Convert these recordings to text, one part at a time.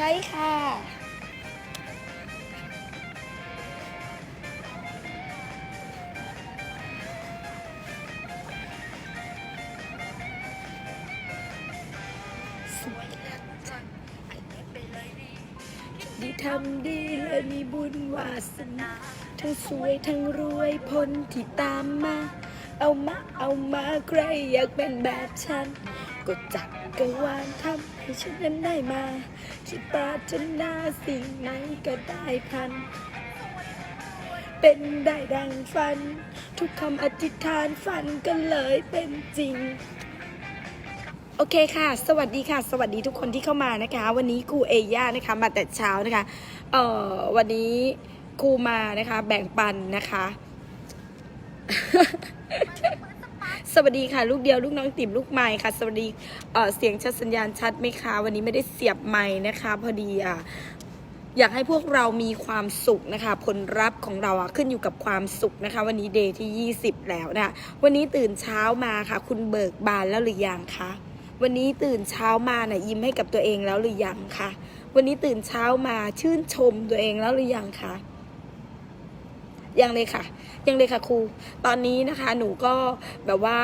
ใช่ค่ะ สวยเลิศจังอันนี้ไปเลยดีดีทำดีเลยมีบุญวาสนา ทั้งสวยทั้งรวยพ้นที่ตามมา เอามาเอามาใครอยากเป็นแบบฉัน ก็จักกวาลทำ ให้ฉันนั้นได้มาคิดปรารถนาสิ่งไหนก็ได้พัน เป็นได้ดังฝัน ทุกคำอธิษฐานฝันก็เลยเป็นจริง โอเคค่ะ สวัสดีค่ะ สวัสดีทุกคนที่เข้ามานะคะ วันนี้ครูเอย่านะคะ มาแต่เช้านะคะ เอ่อวันนี้ครูมานะคะ แบ่งปันนะคะ สวัสดีค่ะ ลูกเดียวลูกน้องติ่มลูกไม้ค่ะ สวัสดีเสียงชัดสัญญาณชัดไหมคะวันนี้ไม่ได้เสียบไม้นะคะ พอดีอะอยากให้พวกเรามีความสุขนะคะ ผลลัพธ์ของเราอะขึ้นอยู่กับความสุขนะคะ วันนี้เดย์ที่ 20 แล้วนะคะวันนี้ตื่นเช้ามาค่ะ คุณเบิกบานแล้วหรือยังคะวันนี้ตื่นเช้ามาน่ะยิ้มให้กับตัวเองแล้วหรือยังคะวันนี้ตื่นเช้ามาชื่นชมตัวเองแล้วหรือยังคะ ยังเลยค่ะ ยังเลยค่ะครู ตอนนี้นะคะ หนูก็แบบว่า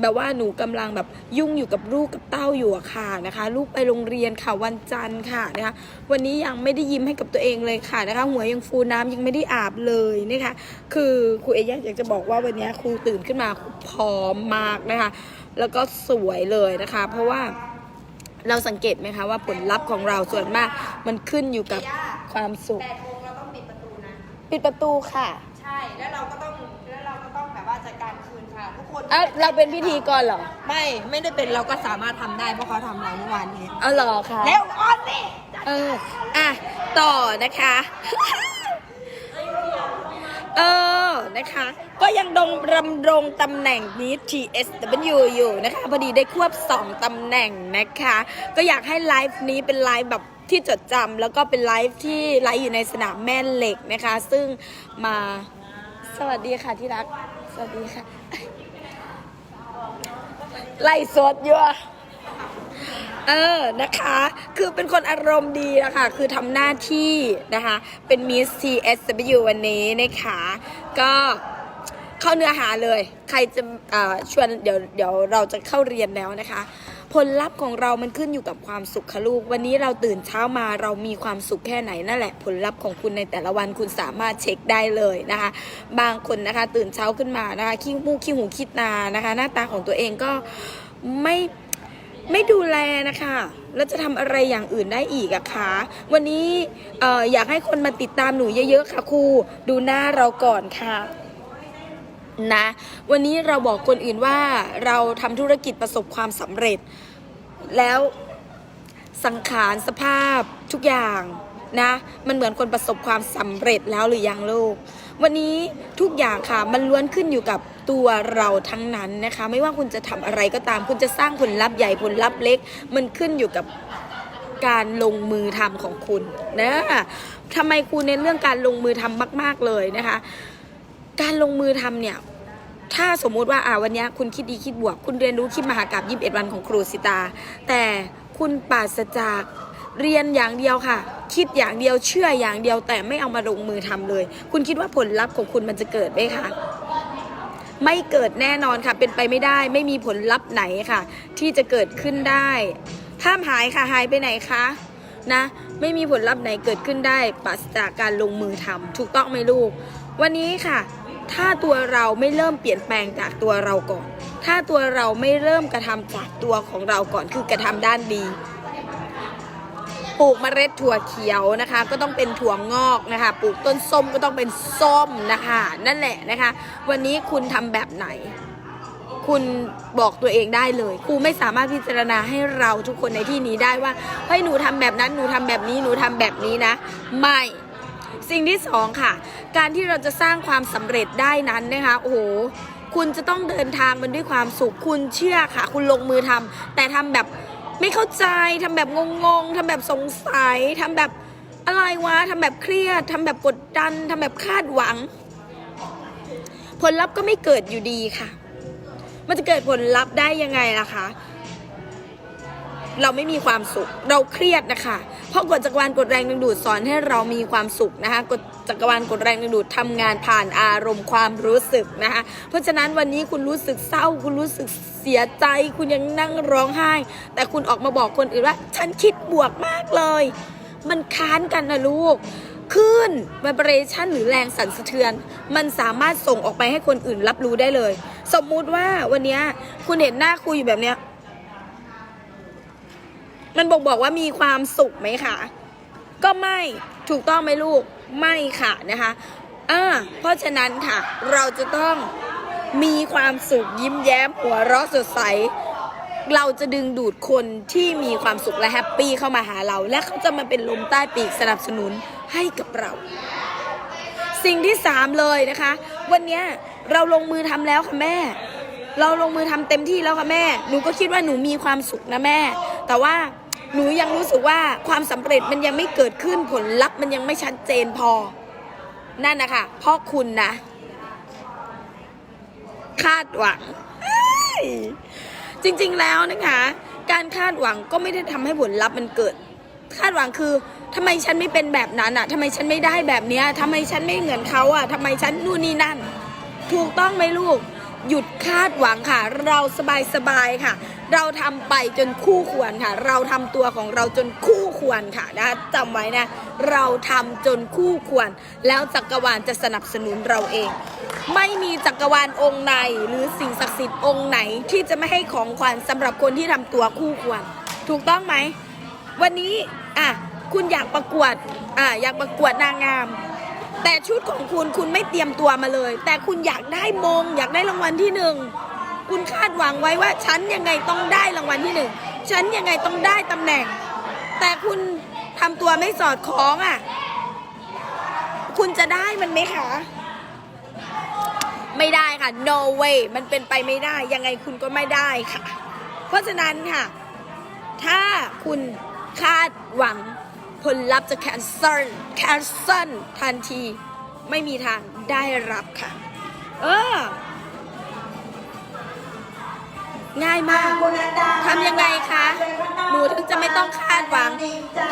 แบบว่าหนูกำลังแบบยุ่งอยู่กับลูกกับเต้าอยู่อะค่ะนะคะ ลูกไปโรงเรียนค่ะวันจันทร์ค่ะนะคะ วันนี้ยังไม่ได้ยิ้มให้กับตัวเองเลยค่ะนะคะ หัวยังฟูน้ำยังไม่ได้อาบเลยนะคะ คือครูเอยอยากจะบอกว่าวันนี้ครูตื่นขึ้นมาพร้อมมากนะคะ แล้วก็สวยเลยนะคะ เพราะว่าเราสังเกตไหมคะว่าผลลัพธ์ของเราส่วนมากมันขึ้นอยู่กับความสุข ปิดประตูค่ะใช่แล้วเราก็ต้องแล้วเราก็ต้องแบบว่าจัดการคืนค่ะทุกคนอะเราเป็นพิธีกรเหรอไม่ไม่ได้เป็นเราก็สามารถทำได้เพราะเขาทำเราเมื่อวานนี้ เอาเหรอคะแล้วออนสิ เอออะต่อนะคะ เออ นะคะ ก็ยังดงรำรงตำแหน่งนี้ TSW อยู่นะคะ พอดีได้ควบ 2ตำแหน่งนะคะ ก็อยากให้ไลฟ์นี้เป็นไลฟ์แบบที่จดจำแล้วก็เป็นไลฟ์ที่ไลฟ์อยู่ในสนามแม่เหล็กนะคะ ซึ่งมาสวัสดีค่ะที่รัก สวัสดีค่ะ ไล่สดอยู่ เออนะคะ คือเป็นคนอารมณ์ดีนะคะคือทำหน้าที่นะคะ เป็นมิส TSW วันนี้นะคะ ก็เข้าเนื้อหาเลย ใครจะชวนเดี๋ยวเดี๋ยวเราจะเข้าเรียนแล้วนะคะ ผลลัพธ์ของเรามันขึ้นอยู่กับความสุขค่ะลูก วันนี้เราตื่นเช้ามาเรามีความสุขแค่ไหนนั่นแหละ ผลลัพธ์ของคุณในแต่ละวันคุณสามารถเช็คได้เลยนะคะ บางคนนะคะตื่นเช้าขึ้นมานะคะขี้มูกขี้หูขี้ตานะคะ หน้าตาของตัวเองก็ไม่ ไม่ดูแลนะคะ แล้วจะทำอะไรอย่างอื่นได้อีกอะคะ วันนี้อออยากให้คนมาติดตามหนูเยอะๆค่ะครู ดูหน้าเราก่อนค่ะนะ วันนี้เราบอกคนอื่นว่าเราทำธุรกิจประสบความสำเร็จ แล้วสังขารสภาพทุกอย่างนะ มันเหมือนคนประสบความสำเร็จแล้วหรือยังลูก วันนี้ทุกอย่างค่ะมันล้วนขึ้นอยู่กับตัวเราทั้งนั้นนะคะ ไม่ว่าคุณจะทำอะไรก็ตาม คุณจะสร้างผลลัพธ์ใหญ่ผลลัพธ์เล็ก มันขึ้นอยู่กับการลงมือทำของคุณนะทำไมครูเน้นเรื่องการลงมือทำมาก ๆเลยนะคะ การลงมือทำเนี่ยถ้าสมมุติว่าอ่าวันนี้คุณคิดดีคิดบวก คุณเรียนรู้คิดมหากราบ21วันของครูสิตา แต่คุณปราศจาก เรียนอย่างเดียวค่ะ คิดอย่างเดียวเชื่ออย่างเดียวแต่ไม่เอามาลงมือทำเลย คุณคิดว่าผลลัพธ์ของคุณมันจะเกิดไหมคะไม่เกิดแน่นอนค่ะ เป็นไปไม่ได้ ไม่มีผลลัพธ์ไหนค่ะ ที่จะเกิดขึ้นได้ห้ามหายค่ะหายไปไหนคะนะไม่มีผลลัพธ์ไหนเกิดขึ้นได้ปราศจากการลงมือทำถูกต้องไหมลูก วันนี้ค่ะ ถ้าตัวเราไม่เริ่มเปลี่ยนแปลงจากตัวเราก่อน ถ้าตัวเราไม่เริ่มกระทำจากตัวของเราก่อนคือกระทำด้านดี ปลูกเมล็ดถั่วเขียวนะคะ ก็ต้องเป็นถั่วงอกนะคะ ปลูกต้นส้มก็ต้องเป็นส้มนะคะ นั่นแหละนะคะ วันนี้คุณทำแบบไหน คุณบอกตัวเองได้เลยครูไม่สามารถพิจารณาให้เราทุกคนในที่นี้ได้ว่าเฮ้ยหนูทำแบบนั้นหนูทำแบบนี้หนูทำแบบนี้นะ ไม่สิ่งที่สองค่ะ การที่เราจะสร้างความสำเร็จได้นั้นนะคะโอ้โหคุณจะต้องเดินทางมันด้วยความสุข คุณเชื่อค่ะ คุณลงมือทำแต่ทำแบบ ไม่เข้าใจทำแบบงงๆทำแบบสงสัยทำแบบอะไรวะทำแบบเครียดทำแบบกดดันทำแบบคาดหวัง ผลลัพธ์ก็ไม่เกิดอยู่ดีค่ะ มันจะเกิดผลลัพธ์ได้ยังไงล่ะคะ เราไม่มีความสุข เราเครียดนะคะ เพราะกฎจักรวาลกฎแรงดึงดูดสอนให้เรามีความสุขนะคะกฎจักรวาลกฎแรงดึงดูดทำงานผ่านอารมณ์ความรู้สึกนะคะ เพราะฉะนั้นวันนี้คุณรู้สึกเศร้า คุณรู้สึกเสียใจ คุณยังนั่งร้องไห้ แต่คุณออกมาบอกคนอื่นว่า ฉันคิดบวกมากเลย มันค้านกันนะลูกขึ้น vibration หรือแรงสั่นสะเทือน มันสามารถส่งออกไปให้คนอื่นรับรู้ได้เลย สมมุติว่าวันนี้คุณเห็นหน้าคุยอยู่แบบเนี้ย มันบอกบอกว่ามีความสุขไหมคะก็ไม่ถูกต้องไหมลูกไม่ค่ะนะคะอ่าเพราะฉะนั้นค่ะ เราจะต้องมีความสุขยิ้มแย้มหัวเราะสดใส เราจะดึงดูดคนที่มีความสุขและแฮปปี้เข้ามาหาเรา และเขาจะมาเป็นลมใต้ปีกสนับสนุนให้กับเรา สิ่งที่สามเลยนะคะ วันนี้เราลงมือทำแล้วค่ะแม่ เราลงมือทำเต็มที่แล้วค่ะแม่ หนูก็คิดว่าหนูมีความสุขนะแม่ แต่ว่า หนูยังรู้สึกว่าความสำเร็จมันยังไม่เกิดขึ้นผลลัพธ์มันยังไม่ชัดเจนพอ นั่นนะคะเพราะคุณนะ คาดหวัง จริง ๆ แล้วนะคะ การคาดหวังก็ไม่ได้ทำให้ผลลัพธ์มันเกิด คาดหวังคือทำไมฉันไม่เป็นแบบนั้นอะทำไมฉันไม่ได้แบบเนี้ยทำไมฉันไม่เหมือนเขาอะทำไมฉันนู่นนี่นั่น ถูกต้องไหมลูก หยุดคาดหวังค่ะ เราสบายสบายๆค่ะ เราทำไปจนคู่ควรค่ะ เราทำตัวของเราจนคู่ควรค่ะนะจำไว้นะ เราทำจนคู่ควร แล้วจักรวาลจะสนับสนุนเราเอง ไม่มีจักรวาลองค์ไหนหรือสิ่งศักดิ์สิทธิ์องค์ไหนที่จะไม่ให้ของขวัญสำหรับคนที่ทำตัวคู่ควร ถูกต้องไหม วันนี้อะคุณอยากประกวดอะอยากประกวดนางงาม แต่ชุดของคุณคุณไม่เตรียมตัวมาเลย แต่คุณอยากได้มง อยากได้รางวัลที่หนึ่งคุณคาดหวังไว้ว่าฉันยังไงต้องได้รางวัลที่หนึ่งฉันยังไงต้องได้ตำแหน่ง แต่คุณทำตัวไม่สอดคล้องอะ คุณจะได้มันไหมคะ ไม่ได้ค่ะ no way มันเป็นไปไม่ได้ ยังไงคุณก็ไม่ได้ค่ะ เพราะฉะนั้นค่ะ ถ้าคุณคาดหวัง ผลลัพธ์จะ cancel cancel ทันที ไม่มีทางได้รับค่ะ เออ ง่ายมากทำยังไงคะ หนูถึงจะไม่ต้องคาดหวัง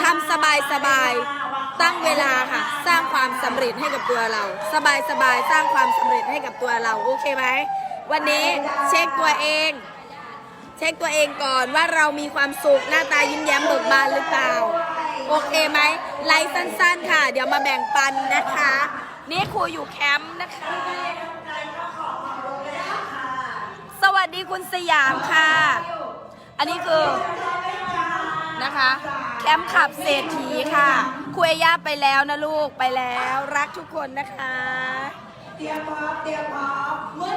ทำสบายสบายๆตั้งเวลาค่ะ สร้างความสำเร็จให้กับตัวเรา สบายสบายๆสร้างความสำเร็จให้กับตัวเรา โอเคไหม วันนี้เช็คตัวเอง เช็คตัวเองก่อนว่าเรามีความสุขหน้าตายิ้มแย้มเบิกบานหรือเปล่า โอเคไหมไลฟ์สั้นๆค่ะ เดี๋ยวมาแบ่งปันนะคะ นี่ครูอยู่แคมป์นะคะ สวัสดีคุณสยามค่ะ อันนี้คือนะคะ แคมป์ขับเศรษฐีค่ะคุยย่าไปแล้วนะลูกไปแล้ว รักทุกคนนะคะ เตรียมพร้อมเตรียมพร้อม